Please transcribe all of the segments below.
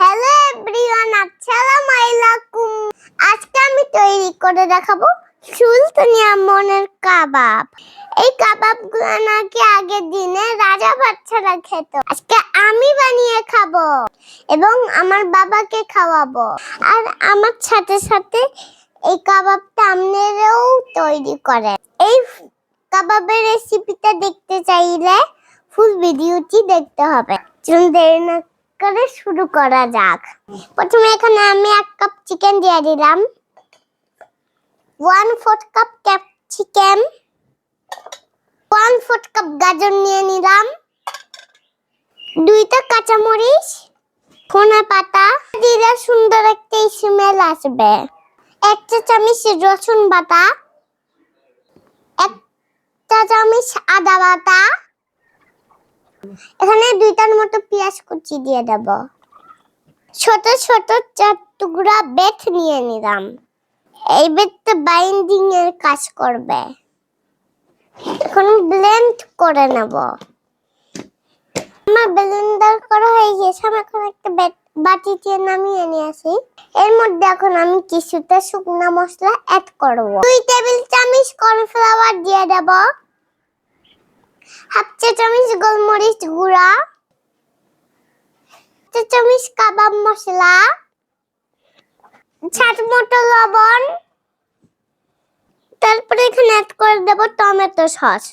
Hello everyone আলাইকুম আজকে আমি তৈরি করে দেখাবো কাবাব। এই কাবাবগুলো নাকি আগের দিনে রাজা বাচ্চারা খেত। আজকে আমি বানিয়ে খাব এবং আমার বাবাকে খাওয়াবো। আর আমার সাথে সাথে এই কাবাবটা আপনারাও তৈরি করে এই কাবাবের রেসিপিটা দেখতে চাইলে ফুল ভিডিওটি দেখতে হবে। চলুন দেরি না করে শুরু করা যাক। প্রথমে এখানে আমি এক কাপ চিকেন দিয়ে দিলাম। One fourth cup capsicum one fourth cup গাজর নিয়ে নিলাম। দুইটা কাঁচামরিচ, ধনে পাতা, দিলে সুন্দর একটা স্মেল আসবে। এক চা চামচ রসুন বাটা, এক চা চামচ আদা বাটা এখানে দুইটার মতো পেঁয়াজ কুচি দিয়ে দেব। ছোট ছোট চার টুকরা বেথ নিয়ে নিলাম। এই বেথটা বাইন্ডিং এর কাজ করবে। এখন ব্লেন্ড করে নেব। আমার ব্লেন্ডার করা হয়ে গেছে আমি এখন একটা বেত- বাটিতে নামিয়ে নিয়ে আসি। এর মধ্যে এখন আমি কিছুটা শুকনো মশলা অ্যাড করব। দুই টেবিল চামচ কর্নফ্লাওয়ার দিয়ে দেব। হাফ চা গোলমরিচ গুঁড়া চা চামচ কাবাব মশলা ছাট মতো লবণ, তারপরে এখানে অ্যাড করে দেব টমেটো সস,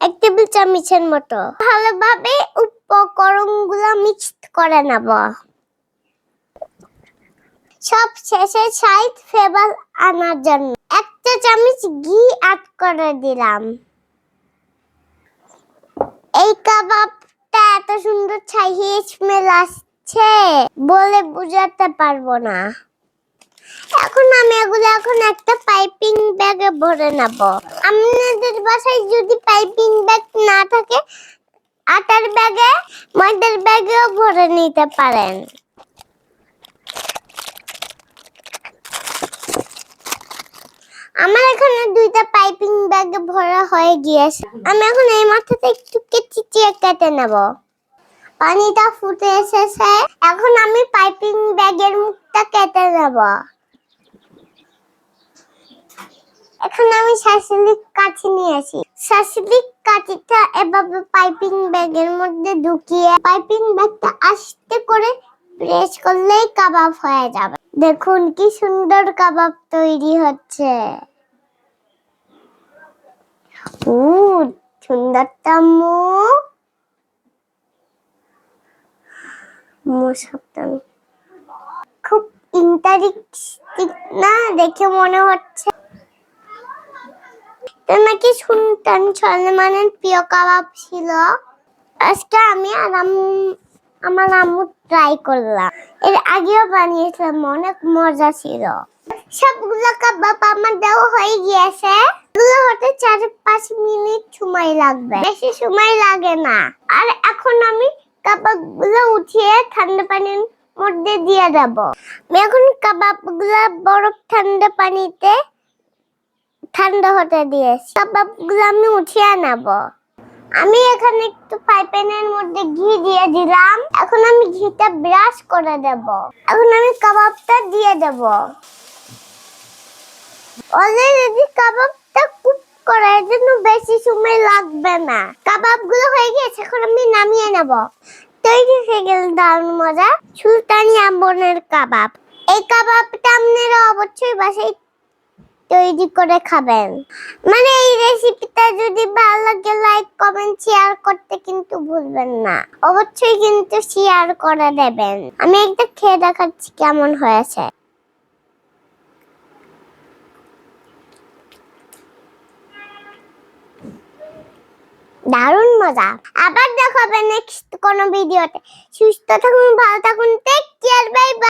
এক টেবিল চামচের মতো। ভালোভাবে উপকরণগুলো মিক্সড করে নেব। সব শেষে সাইড ফেভার আনার জন্য একটা চামচ ঘি অ্যাড করে দিলাম। এই কাবাবটা এত সুন্দর ছাইয়ে স্মেল আসছে। বলে বুঝাতে পারব না। এখন আমি এগুলো এখন একটা পাইপিং ব্যাগে ভরে নেব। আপনাদের বাসায় যদি পাইপিং ব্যাগ না থাকে, আটার ব্যাগে ময়দার ব্যাগেও ভরে নিতে পারেন। আমার এখানে দুইটা পাইপিং ব্যাগ ভরা হয়ে গিয়েছে। আমি এখন এই মাথাতে একটু কেচিয়ে কেটে নেব। পানিটা ফুটে এসেছে। এখন আমি পাইপিং ব্যাগের মুখটা কেটে নেব। এখন আমি শাসলিক কাঠি নিয়েছি শাসলিক কাঠিটা এভাবে পাইপিং ব্যাগের মধ্যে ঢুকিয়ে, পাইপিং ব্যাগটা আস্তে করে প্রেস করলেই কাবাব হয়ে যাবে। দেখুন কি সুন্দর কাবাব তৈরি হচ্ছে। মুখ খুব ইন্টারেস্টিং না? দেখে মনে হচ্ছে। নাকি শুনতেন সলমানের প্রিয় কাবাব ছিল। আজকে আমি আর আম্মু- আমার আম্মু ট্রাই করলাম। এর আগেও বানিয়েছিলাম, অনেক মজা ছিল। সবগুলো কাবাব আমার দেওয়া হয়ে গিয়েছে। এগুলো হতে চার পাঁচ মিনিট সময় লাগবে। বেশি সময় লাগে না। আর এখন আমি কাবাবগুলো উঠিয়ে ঠান্ডা পানির মধ্যে দিয়ে দেব। আমি এখন কাবাবগুলো বরফ ঠান্ডা পানিতে ঠান্ডা হতে দিয়েছি। কাবাবগুলো আমি উঠিয়ে নেব। আমি এখানে একটু ফ্রাই প্যানের মধ্যে ঘি দিয়ে দিলাম। এখন আমি ঘিটা ব্রাশ করে দেব। এখন আমি কাবাবটা দিয়ে দেব। অলরেডি কাবাবটা কুক করার জন্য বেশি সময় লাগবে না। কাবাবগুলো হয়ে গেছে এখন আমি নামিয়ে নেব। তৈরি হয়ে গেল দারুণ মজা। সুলতানি আম্বনের কাবাব। এই কাবাবটা আপনারা অবশ্যই বাসায় তৈরি করে খাবেন। মানে এই রেসিপিটা যদি ভালো লাগে লাইক কমেন্ট শেয়ার করতে কিন্তু ভুলবেন না। অবশ্যই কিন্তু শেয়ার করে দেবেন। আমি একটা খেয়ে দেখাচ্ছি কেমন হয়েছে। দারুণ মজা। আবার দেখাবে নেক্সট কোনো ভিডিওতে সুস্থ থাকুন, ভালো থাকুন টেক কেয়ার বাই বাই